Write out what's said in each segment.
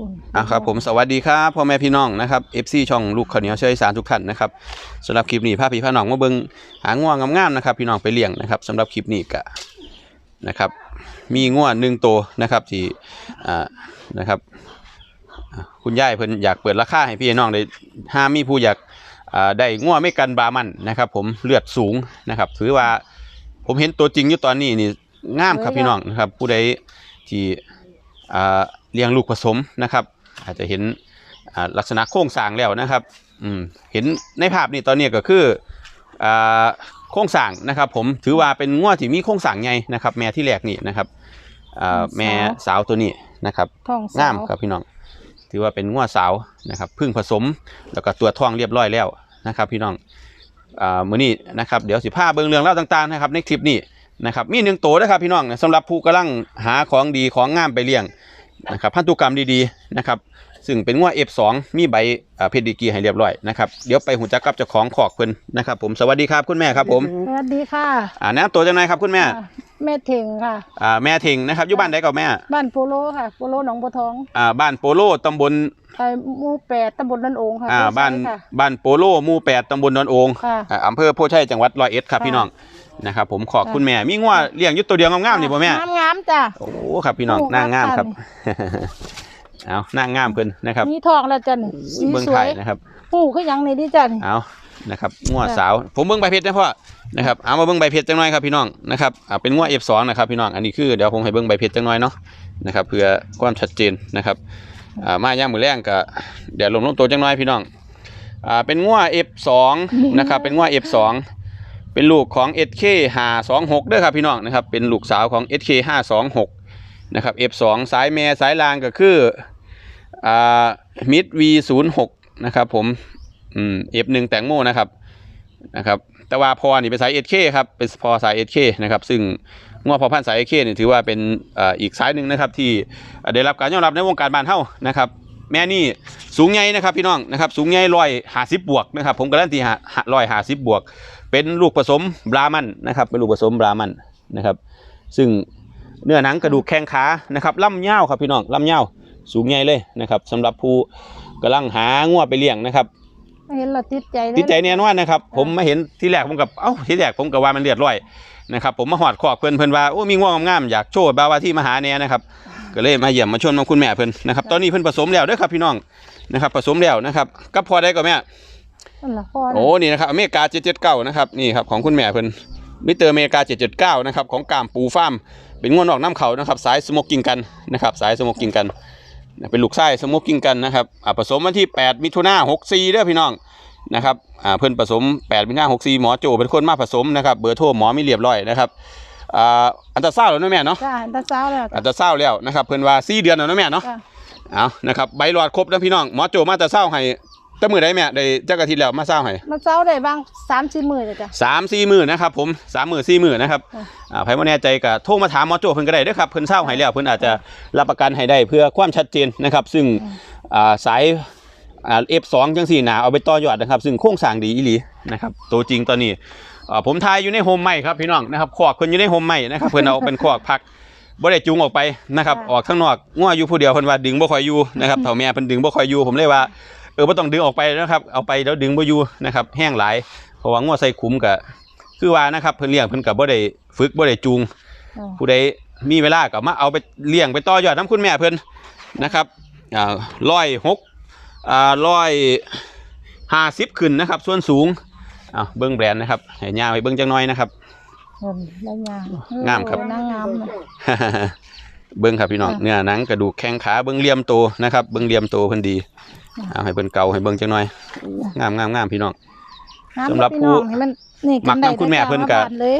คุณอะครับผมสวัสดีครับพ่อแม่พี่น้องนะครับ FC ช่องลูกข้าวเหนียวเชยสารทุกท่านนะครับสำหรับคลิปนี้พาพี่พาน้องมาเบิ่งหาง่วงงามๆนะครับ พี่น้องไปเลี้ยงนะครับสำหรับคลิปนี้ก็นะครับมีง่วหนึ่งตัวนะครับที่อ่านะครับคุณยายเพิ่นอยากเปิดราคาให้พี่น้องได้ห้ามีผู้อยากอ่าได้ง่วไม่กันบามันนะครับ ผมเลือดสูงนะครับถือว่าผมเห็นตัวจริงอยู่ตอนนี้นี่งามครับพี่น้องนะครับผู้ใดที่อ่า เลี้ยงลูกผสมนะครับ อาจจะเห็นอ่าลักษณะโครงสร้างแล้วนะครับอืมเห็นในภาพนี่ตอนนี้ก็คืออ่าโครงสร้างนะครับ ผมถือว่าเป็นง้วที่มีโครงสร้างใหญ่นะครับ แม่ที่แรกนี่นะครับอ่าแม่สาวตัวนี้นะครับท้องสาวงามครับพี่น้อง ถือว่าเป็นง้วสาวนะครับเพึ่งผสมแล้วก็ตัวจท้องเรียบร้อยแล้วนะครับ พี่น้องอ่ามื้อนี้นะครับเดี๋ยวสิพาเบิ่งเรื่องเล่าวต่างๆนะครับในคลิปนี้นะครับมีหนึ่งตัวนะครับพี่น้องสำหรับผู้กำลังหาของดีของงามไปเลี้ยง นะครับพันธุกรรมดีๆนะครับซึ่งเป็นง้ว F2 มีใบอ่าเพดิกรีให้เรียบร้อยนะครับเดี๋ยวไปหูจักกับเจ้าของขอกเพิ่นนะครับผมสวัสดีครับคุณแม่ครับผมสวัสดีค่ะอ่าแนะนำตัวจังไงครับคุณแม่อ่าแม่เถิงค่ะอ่าแม่ทิงนะครับอยู่บ้านใดกับแม่ บ้านโปโลค่ะโปโลหนองบัวทองอ่าบ้านโปโลตำบลไปหมู่แปดตำบลนันโองค่ะอ่าโพไซบ้านค่ะบ้านโปโลหมู่แปดตำบลดอนโองค่ะอ่าอำเภอโพชัยจังหวัดร้อยเอ็ดครับค่ะพี่น้อง นะครับผมขอบค่ะคุณแม่ มีงัวเลี้ยงอยุตตัวเดียวงามๆนี่ป่ะแม่งามงามๆจ้ะโอ้ครับพี่น้องโอ้นางงามครับงามเอานางงามเพิ่นนะครับมีทองแล้วจ้ะนี่สีเบิ้งสไทวยยนะครับหูคือหยังนี่ดิจ้ะนี่เอานะครับงัวค่ะสาว ผมเบิ้งใบเพชรนะพ่อนะครับเอามาเบิ้งใบเพชรจังหน่อยครับพี่น้องนะครับอ่าเป็นงัว F2 นะครับพี่น้องอันนี้คือเดี๋ยวผมให้เบิ้งใบเพชรจังหน่อยเนาะนะครับเพื่อความชัดเจนนะครับอ่ามาย่างมือแรงก็เดี๋ยวลงลงตัวจังหน่อยพี่น้องอ่าเป็นงัว F2 นะครับเป็นงัว F2 เป็นลูกของ SK 526เด้อครับพี่น้องนะครับ เป็นลูกสาวของ SK 526นะครับ F2 สายแม่สายลางก็คืออ่ามิด V06 นะครับผมอืม F1 แตงโมนะครับนะครับ แต่ว่าพอนี่เป็นสาย SK ครับ เป็นพอสาย SK นะครับ ซึ่งงวพอพันสาย SK นี่ถือว่าเป็นอ่าอีกสายหนึ่งนะครับที่ได้รับการยอมรับในวงการบ้านเฮานะครับ แม่นี่สูงใหญ่นะครับพี่น้องนะครับสูงใหญ่ร้อยหาสิบบวกนะครับผมการันตีร้อยหาสิบบวก เป็นลูกผสมบรามันนะครับเป็นลูกผสมบรามันนะครับ ซึ่งเนื้อหนังกระดูกแข้งขานะครับล่ำเง่าวครับพี่น้องล่ำเง่าวสูงใหญ่เลยนะครับสำหรับผู้กำลังหางัวไปเลี้ยงนะครับเห็นเราติดใจเลยติดใจแน่นอนนะครับ ผมมาเห็นที่แรกผมกับเอ้าที่แรกผมกับว่ามันเลือดร้อยนะครับผมมาหอดขอกเพื่อนเพื่อนว่าโอ้มีง่วงงามๆอยากโชว์บาวาที่มาหาแน่นะครับ ก็เลยมาเยี่ยมมาชวนมาคุณแม่เพื่อนนะครับตอนนี้เพื่อนผสมแล้วเด้วยครับพี่น้องนะครับผสมแล้วนะครับกับพอได้ก็แม่นั่นละพ่อโอ้นี่นะครับอเมริกา779นะครับนี่ครับของคุณแม่เพิ่นมิเตอร์อเมริกา779นะครับของกามปูฟาร์มเป็นงวนออกน้ำเขานะครับสายสโมกกิ้งกันนะครับสายสโมกกิ้งกัน เป็นลูกไส้สโมกกิ้งกันนะครับอ่าผสมวันที่ 8 มิถุนา64เด้อพี่น้องนะครับอ่าเพิ่นผสม 8 มิถุนา64หมอโจเป็นคนมาผสมนะครับเบอร์โทรหมอไมีเรียบร้อยนะครับ อ่าอันตราซาวด์แล้วเนาะแม่เนาะจ้ะตาสาวแล้วอันตราซาวด์แล้วนะครับเพิ่นว่า4เดือนแล้วเนาะแม่เนาะจ้ะเอานะครับใบหลอดครบนะพี่น้องหมอโจมาแต่เศร้าให้แต่มือได้แม่ได้จักอาทิตย์แล้วมาเศร้าให้มาเช้าได้บ้างสามสี่หมื่นเลยจ้ะ สามสี่หมื่นนะครับผมสามหมื่นสี่หมื่นนะครับค่ะ อ่าใครไม่แน่ใจก็โทรมาถามหมอโจ้เพิ่นก็ได้เด้วยครับเพิ่นเศร้าให้แล้วเพิ่นอาจจะรับประกันให้ได้เพื่อความชัดเจนนะครับ ซึ่งอ่าสายอ่า F2 จังสี่หนาเอาไปต่อยอดนะครับ ซึ่งโครงสร้างดีอีหลีนะครับตัวจริงตอนนี้ อ่าผมทายอยู่ในโฮมใหม่ครับพี่น้องนะครับขอกเพิ่นอยู่ในโฮมใหม่นะครับ เพิ่นเอาเป็นขอกพักบ่ได้จูงออกไปนะครับ ออกข้างนอกง่วอยู่ผู้เดียวเพิ่นว่าดึงบ่ค่อยอยู่นะครับเฒ่าแม่เพิ่นดึงบ่ค่อยอยู่ผมเลยว่าเออบ่ต้องดึงออกไปนะครับ เอาไปแล้วดึงบ่อยู่นะครับ แห้งหลายเพราะว่าง่วใส่คุ้มก็คือว่านะครับเพิ่นเลี้ยงเพิ่นกับบ่ได้ฝึกบ่ได้จูงอ๋อผู้ใดมีเวลาก็มาเอาไปเลี้ยงไปต่อยอดน้ำคุณแม่เพิ่นนะครับอ่าร้อยหกอ่าร้อยห้าสิบขึ้นนะครับ ส่วนสูง อ่าเบิ้งแบรนด์นะครับให้ย่าไปเบิ้งจังน้อยนะครับเงินได้งามงามครับนางงามเลยเบิ้งครับพี่น้องค่ะเนื้อหนังกระดูกแข้งขาเบิ้งเหลี่ยมโตนะครับเบิ้งเหลี่ยมโตเพิ่นดีเอาให้เบิ้งเก่าให้เบิ้งจังน้อยงามงามงามพี่น้อง งามสำหรับพี่น้องผู้ให้มันนี่มักน้ำคุณแม่เพิ่นก็บาทเลย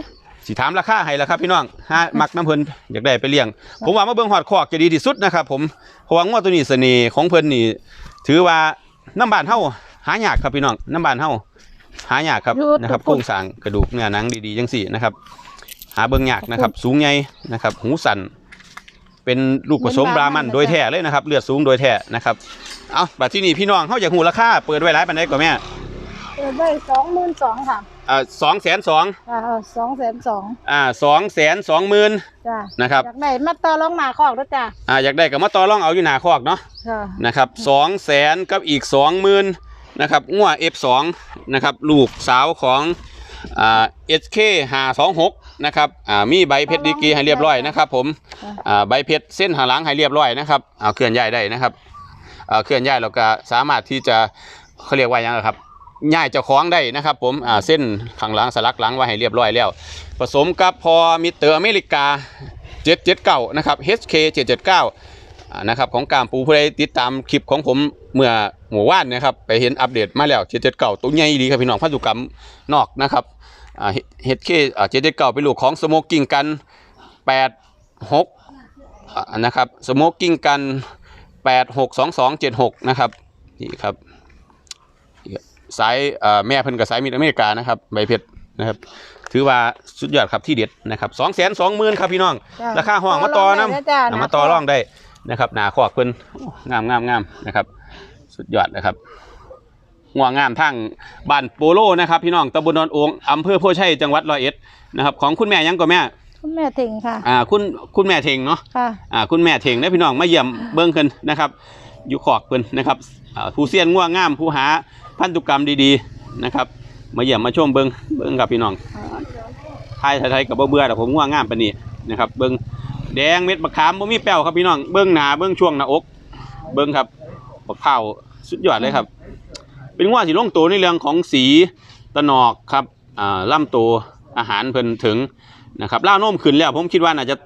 สิถามราคาให้ละครับพี่น้องฮะมักน้ำเพิ่นอยากได้ไปเลี้ยง ผมว่ามาเบิ่งหอดคอกจะดีที่สุดนะครับผมเพราะว่างัวตัวนี้เสน่ห์ของเพิ่นนี่ถือว่าน้ำบานเฮาหายากครับพี่น้องน้ำบานเฮา หายากครับนะครับโครงสร้างกระดูกเนื้อหนังดีๆจังสี่นะครับ หาเบิ่งยากนะครับ สูงใหญ่นะครับ หูสันเป็นลูกผสมบรามันโดยแท้เลยนะครับ เลือดสูงโดยแท้นะครับเอาบัดที่นี่พี่น้องเฮาอยากหูราคาเปิดไว้หลายปานใดก่อนแม่เปิดไว้สองหมื่นสองค่ะอ่าสองแสนสองอ่าสองแสนสองอ่าสองแสนสองหมื่นจ้ะนะครับอยากได้มาต่อรองหนาคอกด้วยจ้ะอ่าอยากได้กับมาต่อรองเอาอยู่หนาคอกเนาะค่ะนะครับสองแสนกับอีกสองหมื่น นะครับงัว F2 นะครับลูกสาวของอ่า SK 526นะครับอ่ามีใบเพชรดีกรีให้เรียบร้อยนะครับ ผมอ่าใบเพชรเส้นหาหลังให้เรียบร้อยนะครับเอาเคลื่อนย้ายได้นะครับอ่าเคลื่อนย้ายเราก็สามารถที่จะเขาเรียกว่าหยังไงครับย้ายเจ้าของได้นะครับ ผมอ่าเส้นข้างหลังสลักหลังไว้ให้เรียบร้อยแล้ว ผสมกับพอมิเตอร์อเมริกา779นะครับ HK 779อ่า นะครับของการปูผู้ใดติดตามคลิปของผมเมื่อหมู่ว่านนะครับไปเห็นอัปเดตมาแล้วเจ็ดเจ็ดเก่าตัวใหญ่ดีครับพี่น้องพันธุกรรมนอกนะครับอ่าเฮดเคอ่าเจ็ดเจ็ดเก่าเป็นลูกของสโมกกิ้งกันแปดหกนะครับสโมกกิ้งกันแปดหกสองสองเจ็ดหกนะครับนี่ครับสายอ่าแม่เพิ่นกับสายมิดอเมริกานะครับใบเพชรนะครับถือว่าสุดยอดครับที่เด็ดนะครับสองแสนสองหมื่นครับพี่น้องจ้ะราคาห้องมาต่อน้ำได้จ้ะเอามาต่อรองได้ นะครับหนาขอกเพิ่นโอ้งามงามงามนะครับ สุดยอดนะครับหัวงามทั้งบ้านโปโลนะครับ พี่น้องตำบลดอนโองอำเภอโพชัยจังหวัดร้อยเอ็ดนะครับของคุณแม่ยังก็แม่คุณแม่ถิงค่ะอ่าคุณคุณแม่เทงเนาะค่ะอ่าคุณแม่เทงนะพี่น้องมาเยี่ยมเบิ้งขึ้นนะครับอยู่ขอกเพิ่นนะครับอ่าผู้เซียนง่วงงามผู้หาพันธุกรรมดีๆนะครับ มาเยี่ยมมาชมเบิ้งเบิ้งกับพี่น้องไทยไทยกับบ่เบื่อแต่ผมง่วงงามปานนี้นะครับ เบิ้ง แดงเม็ดมะขามบ่มีแป้วครับพี่น้องเบิ้งหนาเบิ้งช่วงหน้าอก เบิ้งครับบักเผาวสุดยอดเลยครับ เป็นง่วที่ลงตัวในเรื่องของสีตะหนอกครับอ่าล่ำตัวอาหารเพิ่นถึงนะครับล่าวนมขึ้นแล้ว ผมคิดว่าน่าจะ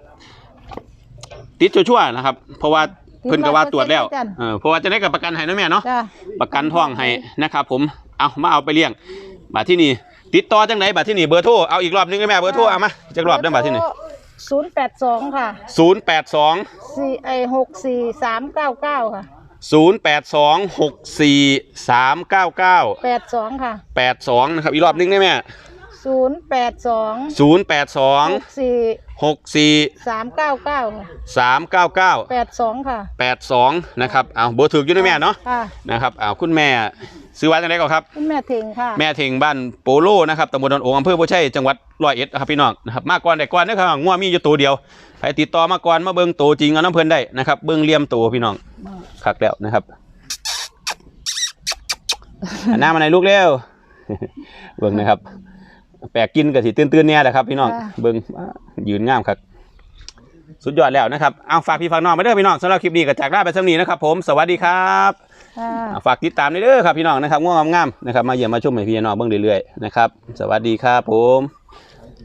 ติดชั่วๆนะครับ เพราะว่าเพิ่นก็ว่าตรวจแล้วเออเพราะว่าจะได้กับประกันให้นะแม่เนาะจ้ะประกันท้องให้นะครับผมเอามาเอาไปเลี้ยงบาทที่นี่ติดต่อจังไหนบาทที่นี่เบอร์โทรเอาอีกรอบหนึงได้ไหมเบอร์โทรเอามาจักรอบได้บาทที่นี่ ศูนย์แปดสองค่ะศูนย์แปดสองสี่ไอหกสี่สามเก้าเก้าค่ะศูนย์แปดสองหกสี่สามเก้าเก้าแปดสองค่ะแปดสองนะครับอีกรอบหนึงได้ไหม ศูนย์แปดสองศูนย์แปดสองหกสี่หกสี่สามเก้าเก้าค่ะสามเก้าเก้าแปดสองค่ะแปดสองนะครับเอาเบอร์ถืออยู่นะแม่เนาะค่ะนะครับเอาคุณแม่ซื้อไว้จังไหนก่อนครับ คุณแม่ถิงค่ะ แม่เทงบ้านโปโลนะครับตำบลดอนโองอำเภอโพชัยจังหวัดร้อยเอ็ดนะครับพี่น้องนะครับมาก่อนได้ก่อนนะครับงัวมีอยู่ตัวเดียวใครติดต่อมาก่อนมาเบิ่งตัวจริงเอาน้ำเพิ่นได้นะครับเบิ่งเหลี่ยมตัวพี่น้องคักแล้วนะครับหันหน้ามาในอยลูกเร็วเบิ่งนะครับ แปลกกินกับสิตื่นๆเนี่ยแหละครับพี่น้องเบิ่งอ่ายืนงามครับ สุดยอดแล้วนะครับเอาฝากพี่ฝากน้องมาเด้อพี่น้องสำหรับคลิปนี้ก็จากลาไปสำนีนะครับ ผมสวัสดีครับค่ะ อ่าฝากติดตามด้วยเด้อครับพี่น้องนะครับง่วงงามๆนะครับมาเยี่ยมมาชมให้พี่น้องเบิ่งเรื่อยๆนะครับสวัสดีครับผม